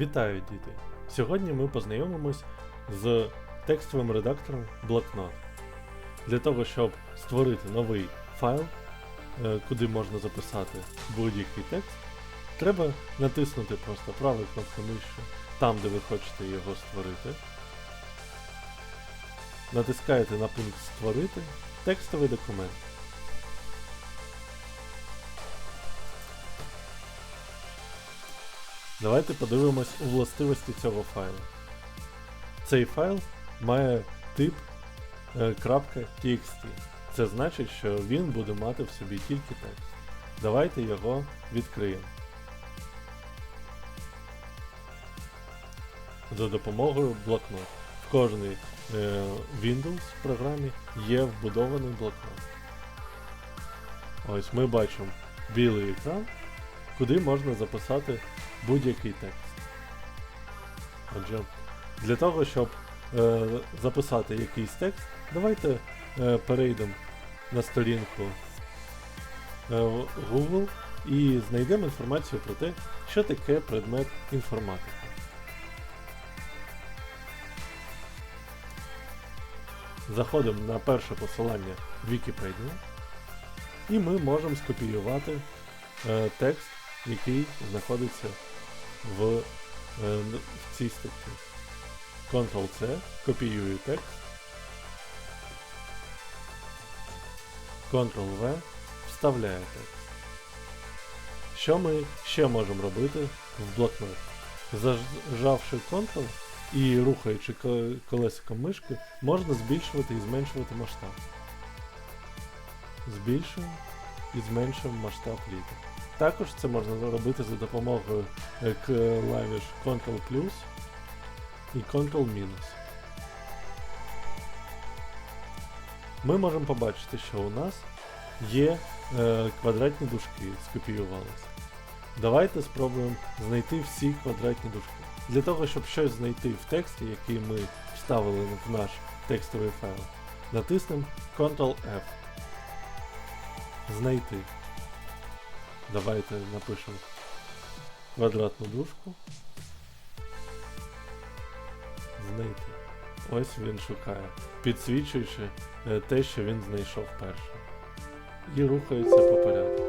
Вітаю, діти! Сьогодні ми познайомимось з текстовим редактором Блокнот. Для того, щоб створити новий файл, е, куди можна записати будь-який текст, треба натиснути просто правою кнопкою миші там, де ви хочете його створити. Натискаєте на пункт Створити текстовий документ. Давайте подивимось у властивості цього файлу. Цей файл має тип е, .txt. Це значить, що він буде мати в собі тільки текст. Давайте його відкриємо. За допомогою блокнот. В кожній е, Windows програмі є вбудований блокнот. Ось ми бачимо білий екран, куди можна записати будь-який текст. Отже, для того, щоб е, записати якийсь текст, давайте е, перейдемо на сторінку е, Google і знайдемо інформацію про те, що таке предмет інформатики. Заходимо на перше посилання Wikipedia і ми можемо скопіювати е, текст, який знаходиться в, е, в цій статті. Ctrl-C, копіюю текст. Ctrl-V, вставляю текст. Що ми ще можемо робити в блокноті? Зажавши Ctrl і рухаючи колесиком мишки, можна збільшувати і зменшувати масштаб. Збільшуємо і зменшуємо масштаб літер. Також це можна зробити за допомогою е, клавіш Ctrl плюс і Ctrl мінус. Ми можемо побачити, що у нас є е, квадратні дужки, скопіювалися. Давайте спробуємо знайти всі квадратні дужки. Для того, щоб щось знайти в тексті, який ми вставили в наш текстовий файл, натиснемо Ctrl-F. Знайти. Давайте напишемо квадратну дужку. Знайти. Ось він шукає, підсвічуючи е, те, що він знайшов перше. І рухається по порядку.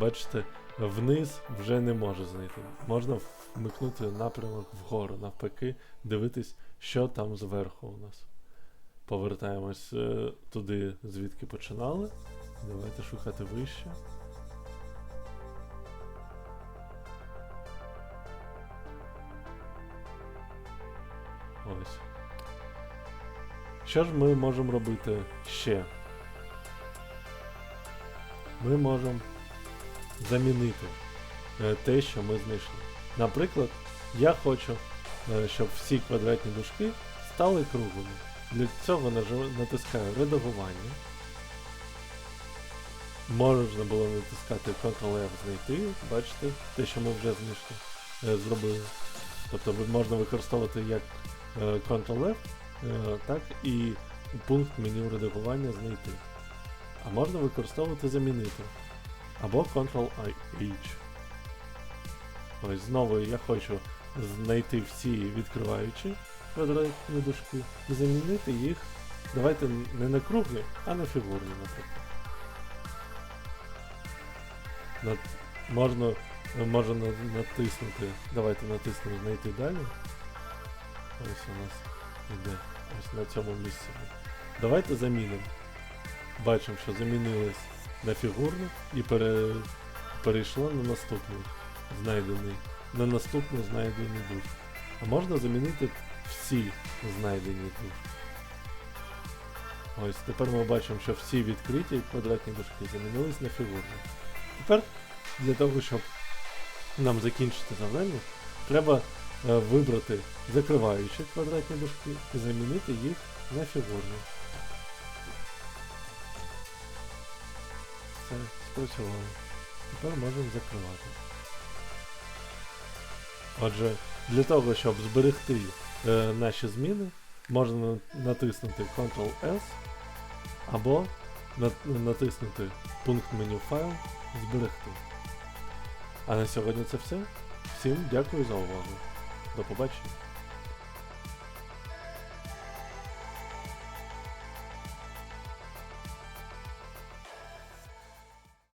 Бачите, вниз вже не може знайти. Можна вмикнути напрямок вгору, навпаки, дивитись, що там зверху у нас. Повертаємось е, туди, звідки починали. Давайте шукати вище. Ось. Що ж ми можемо робити ще? Ми можемо замінити е, те, що ми знайшли. Наприклад, я хочу, е, щоб всі квадратні дужки стали круглими. Для цього натискаю редагування. Можна було натискати Ctrl-F знайти, бачите, те, що ми вже знайшли, е, зробили. Тобто можна використовувати як е, Ctrl-F, е, так і пункт меню редагування знайти. А можна використовувати замінити. Або Ctrl-H. Ось знову я хочу знайти всі відкриваючі квадратні дужки і замінити їх. Давайте не на круглі, а на фігурні, наприклад. Нат... Можна, можна натиснути. Давайте натиснемо знайти далі. Ось у нас іде ось на цьому місці. Давайте замінимо. Бачимо, що замінилось на фігурну і пере... перейшло на наступний знайдений. На наступну знайдену душу. А можна замінити всі знайдені дужки. Ось тепер ми бачимо, що всі відкриті квадратні дужки замінились на фігурні. Тепер для того, щоб нам закінчити завдання, треба е, вибрати закриваючі квадратні дужки і замінити їх на фігурні. Все, спрацювало. Тепер можемо закривати. Отже, для того, щоб зберегти е, наші зміни, можна натиснути Ctrl-S або натиснути пункт меню файл, зберегти. А на сьогодні це все. Всім дякую за увагу. До побачення.